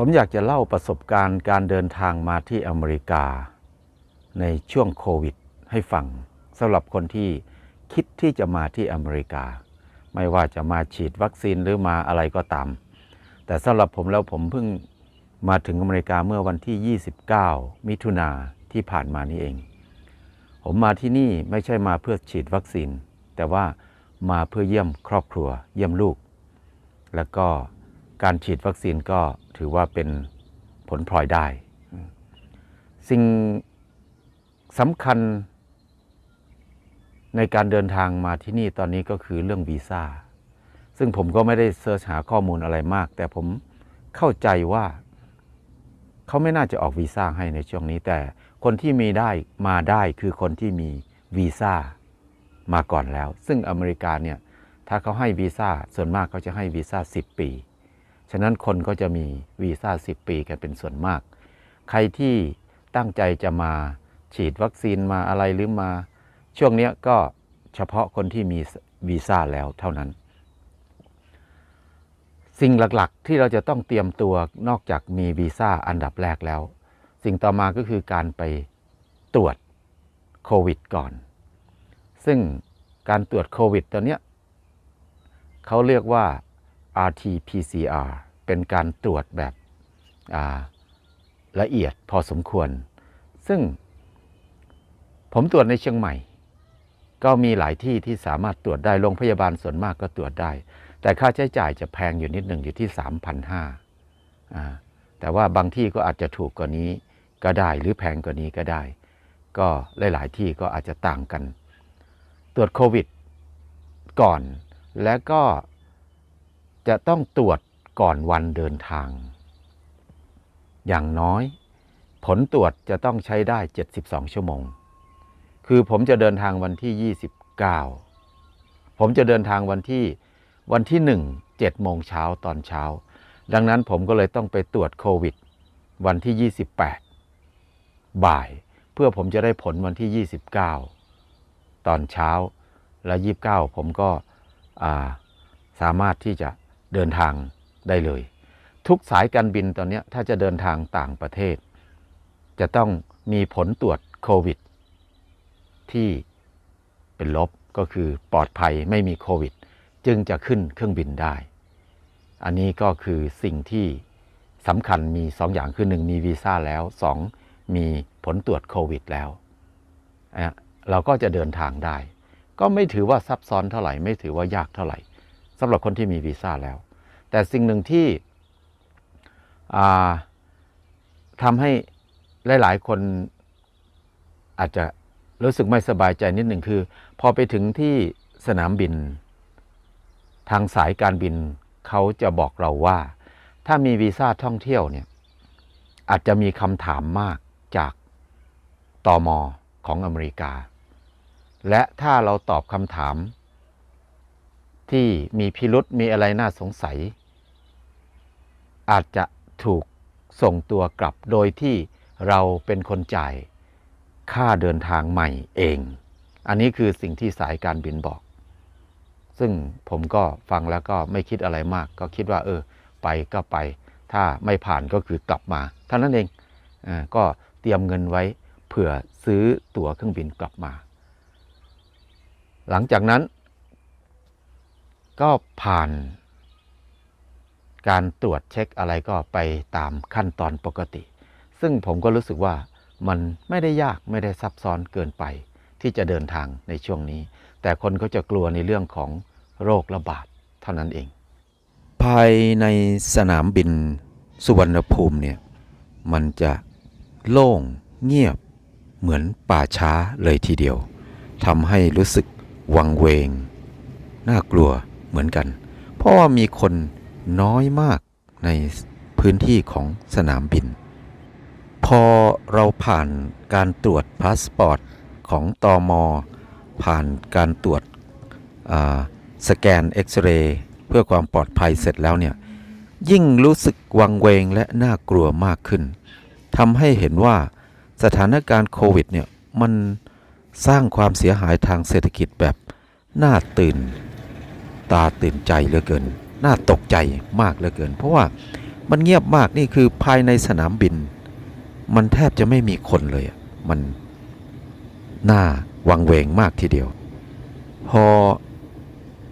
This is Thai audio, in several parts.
ผมอยากจะเล่าประสบการณ์การเดินทางมาที่อเมริกา ในช่วงโควิด ให้ฟังสำหรับคนที่คิดที่จะมาที่อเมริกา ไม่ว่าจะมาฉีดวัคซีนหรือมาอะไรก็ตาม แต่สำหรับผมแล้วผมเพิ่งมาถึงอเมริกาเมื่อวันที่ 29 มิถุนาที่ผ่านมานี่เอง ผมมาที่นี่ไม่ใช่มาเพื่อฉีดวัคซีน แต่ว่ามาเพื่อเยี่ยมครอบครัว เยี่ยมลูก แล้วก็ การฉีดวัคซีนก็ถือว่าเป็นผลพลอยได้ สิ่งสำคัญในการเดินทางมาที่นี่ตอนนี้ก็คือเรื่องวีซ่า ซึ่งผมก็ไม่ได้เสิร์ชหาข้อมูลอะไรมาก แต่ผมเข้าใจว่าเขาไม่น่าจะออกวีซ่าให้ในช่วงนี้ แต่คนที่มีได้มาได้คือคนที่มีวีซ่ามาก่อนแล้ว ซึ่งอเมริกาเนี่ยถ้าเขาให้วีซ่าส่วนมากเขาจะให้วีซ่า10 ปี ฉะนั้นคนก็จะมีวีซ่า 10 ปีกันเป็นส่วนมาก ใครที่ตั้งใจจะมาฉีดวัคซีนมาอะไรหรือมา ช่วงนี้ก็เฉพาะคนที่มีวีซ่าแล้วเท่านั้น สิ่งหลักๆที่เราจะต้องเตรียมตัวนอกจากมีวีซ่าอันดับแรกแล้ว สิ่งต่อมาก็คือการไปตรวจโควิดก่อน ซึ่งการตรวจโควิดตอนนี้เขาเรียกว่า RT-PCR เป็นการตรวจแบบละเอียดพอสมควร ซึ่งผมตรวจในเชียงใหม่ ก็มีหลายที่ที่สามารถตรวจได้โรงพยาบาลส่วนมากก็ตรวจได้ แต่ค่าใช้จ่ายจะแพงอยู่นิดหนึ่งอยู่ที่ 3,500อ่าแต่ว่าบางที่ก็อาจจะถูกกว่านี้ก็ได้หรือแพงกว่านี้ก็ได้ ก็หลาย ๆ ที่ก็อาจจะต่างกัน ตรวจโควิดก่อน แล้วก็ จะต้องตรวจก่อนวันเดินทาง อย่างน้อย ผลตรวจจะต้องใช้ได้ 72 ชั่วโมง คือผมจะเดินทางวันที่ 29 ผมจะเดินทางวันที่วันที่ 1 7โมงเช้าตอนเช้า ดังนั้นผมก็เลยต้องไปตรวจโควิด วันที่ 28 บ่ายเพื่อผมจะได้ผลวันที่ 29 ตอนเช้าและ 29 ผมก็สามารถที่จะ เดินทางได้เลย ทุกสายการบินตอนนี้ถ้าจะเดินทางต่างประเทศ จะต้องมีผลตรวจโควิด ที่เป็นลบก็คือปลอดภัยไม่มีโควิด จึงจะขึ้นเครื่องบินได้ อันนี้ก็คือสิ่งที่สำคัญมีสองอย่างคือหนึ่งมีวีซ่าแล้วสองมีผลตรวจโควิดแล้วเราก็จะเดินทางได้ ก็ไม่ถือว่าซับซ้อนเท่าไหร่ ไม่ถือว่ายากเท่าไหร่ สำหรับคนที่มีวีซ่าแล้ว แต่สิ่งหนึ่งที่ทำให้หลาย ๆ คนอาจจะรู้สึกไม่สบายใจนิดหนึ่งคือ พอไปถึงที่สนามบิน ทางสายการบินเขาจะบอกเราว่า ถ้ามีวีซ่าท่องเที่ยวเนี่ยอาจจะมีคำถามมากจากตอมอของอเมริกา และถ้าเราตอบคำถาม ที่มีพิรุษมีอะไรน่าสงสัย อาจจะถูกส่งตัวกลับโดยที่เราเป็นคนจ่ายค่าเดินทางใหม่เอง อันนี้คือสิ่งที่สายการบินบอก ซึ่งผมก็ฟังแล้วก็ไม่คิดอะไรมาก ก็คิดว่า เออ ไปก็ไป ถ้าไม่ผ่านก็คือกลับมาเท่านั้นเองอก็เตรียมเงินไว้เผื่อซื้อตั๋วเครื่องบินกลับมา หลังจากนั้น ก็ผ่าน การตรวจเช็คอะไรก็ไปตามขั้นตอนปกติ ซึ่งผมก็รู้สึกว่ามันไม่ได้ยากไม่ได้ซับซ้อนเกินไป ที่จะเดินทางในช่วงนี้ แต่คนก็จะกลัวในเรื่องของโรคระบาดเท่านั้นเอง ภายในสนามบินสุวรรณภูมิเนี่ยมันจะโล่งเงียบเหมือนป่าช้าเลยทีเดียวทำให้รู้สึกวังเวง น่ากลัว เหมือนกัน เพราะว่ามีคนน้อยมากในพื้นที่ของสนามบิน พอเราผ่านการตรวจพาสปอร์ตของตอมอผ่านการตรวจสแกนเอ็กซเรย์เพื่อความปลอดภัยเสร็จแล้วเนี่ย ยิ่งรู้สึกวังเวงและน่ากลัวมากขึ้นทำให้เห็นว่าสถานการณ์โควิดเนี่ย มันสร้างความเสียหายทางเศรษฐกิจแบบน่าตื่น ตาตื่นใจเหลือเกิน น่าตกใจมากเหลือเกิน เพราะว่ามันเงียบมากนี่คือภายในสนามบิน มันแทบจะไม่มีคนเลย มันน่าวังเวงมากทีเดียว พอ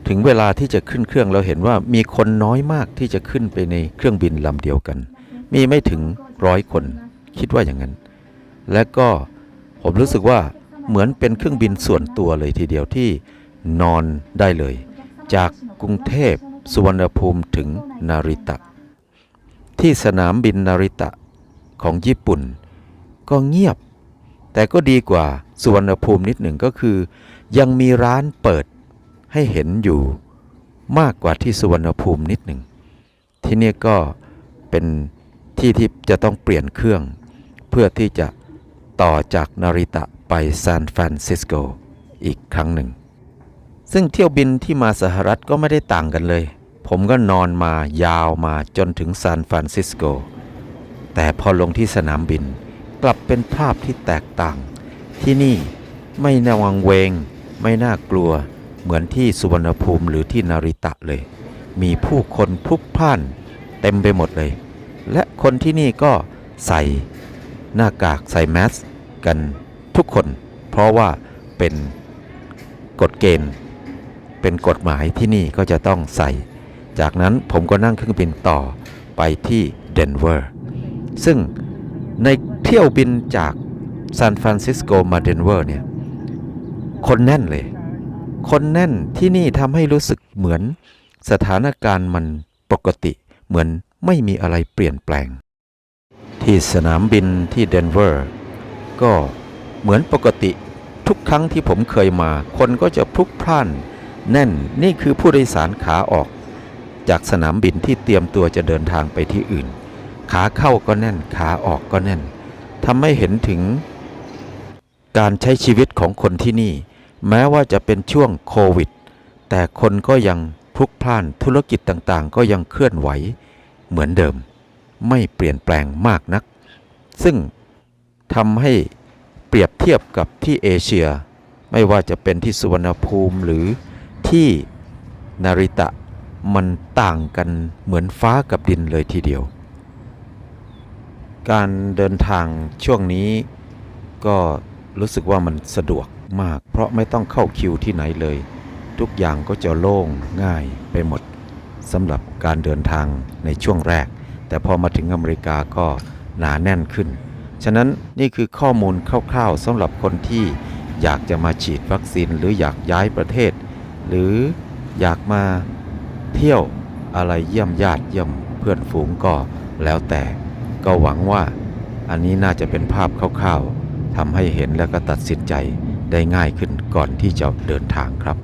ถึงเวลาที่จะขึ้นเครื่องเราเห็นว่ามีคนน้อยมากที่จะขึ้นไปในเครื่องบินลำเดียวกัน มีไม่ถึงร้อยคนคิดว่าอย่างนั้น และก็ผมรู้สึกว่าเหมือนเป็นเครื่องบินส่วนตัวเลยทีเดียวที่นอนได้เลย จากกรุงเทพสุวรรณภูมิถึงนาริตะ ที่สนามบินนาริตะของญี่ปุ่น ก็เงียบ แต่ก็ดีกว่าสุวรรณภูมินิดหนึ่งก็คือ ยังมีร้านเปิดให้เห็นอยู่มากกว่าที่สุวรรณภูมินิดหนึ่ง ที่นี่ก็เป็นที่ที่จะต้องเปลี่ยนเครื่อง เพื่อที่จะต่อจากนาริตะไปซานฟรานซิสโกอีกครั้งหนึ่ง ซึ่งเที่ยวบินที่มาสหรัฐก็ไม่ได้ต่างกันเลย ผมก็นอนมายาวมาจนถึงซานฟรานซิสโก แต่พอลงที่สนามบิน กลับเป็นภาพที่แตกต่าง ที่นี่ไม่น่าวังเวง ไม่น่ากลัว เหมือนที่สุวรรณภูมิหรือที่นาริตะเลย มีผู้คนพลุกพล่านเต็มไปหมดเลย และคนที่นี่ก็ใส่หน้ากากใส่แมสกันทุกคน เพราะว่าเป็นกฎเกณฑ์ เป็นกฎหมายที่นี่ก็จะต้องใส่ จากนั้นผมก็นั่งเครื่องบินต่อไปที่เดนเวอร์ ซึ่งในเที่ยวบินจากซานฟรานซิสโกมาเดนเวอร์เนี่ย คนแน่นเลย คนแน่นที่นี่ทำให้รู้สึกเหมือนสถานการณ์มันปกติ เหมือนไม่มีอะไรเปลี่ยนแปลง ที่สนามบินที่เดนเวอร์ ก็เหมือนปกติทุกครั้งที่ผมเคยมา คนก็จะพลุกพล่าน แน่นนี่คือผู้โดยสารขาออกจากสนามบินที่เตรียมตัวจะเดินทางไปที่อื่น ขาเข้าก็แน่น ขาออกก็แน่นทำให้เห็นถึงการใช้ชีวิตของคนที่นี่ แม้ว่าจะเป็นช่วงโควิด แต่คนก็ยังพลุกพล่านธุรกิจต่างๆ ก็ยังเคลื่อนไหวเหมือนเดิม ไม่เปลี่ยนแปลงมากนัก ซึ่งทำให้เปรียบเทียบกับที่เอเชีย ไม่ว่าจะเป็นที่สุวรรณภูมิหรือ ที่นาริตะมันต่างกันเหมือนฟ้ากับดินเลยทีเดียว การเดินทางช่วงนี้ก็รู้สึกว่ามันสะดวกมาก เพราะไม่ต้องเข้าคิวที่ไหนเลย ทุกอย่างก็จะโล่งง่ายไปหมดสำหรับการเดินทางในช่วงแรก แต่พอมาถึงอเมริกาก็หนาแน่นขึ้น ฉะนั้นนี่คือข้อมูลคร่าวๆสำหรับคนที่อยากจะมาฉีดวัคซีนหรืออยากย้ายประเทศ หรืออยากมาเที่ยวอะไรเยี่ยมญาติเยี่ยมเพื่อนฝูงก็แล้วแต่ ก็หวังว่าอันนี้น่าจะเป็นภาพคร่าวๆทำให้เห็นแล้วก็ตัดสินใจได้ง่ายขึ้นก่อนที่จะเดินทางครับ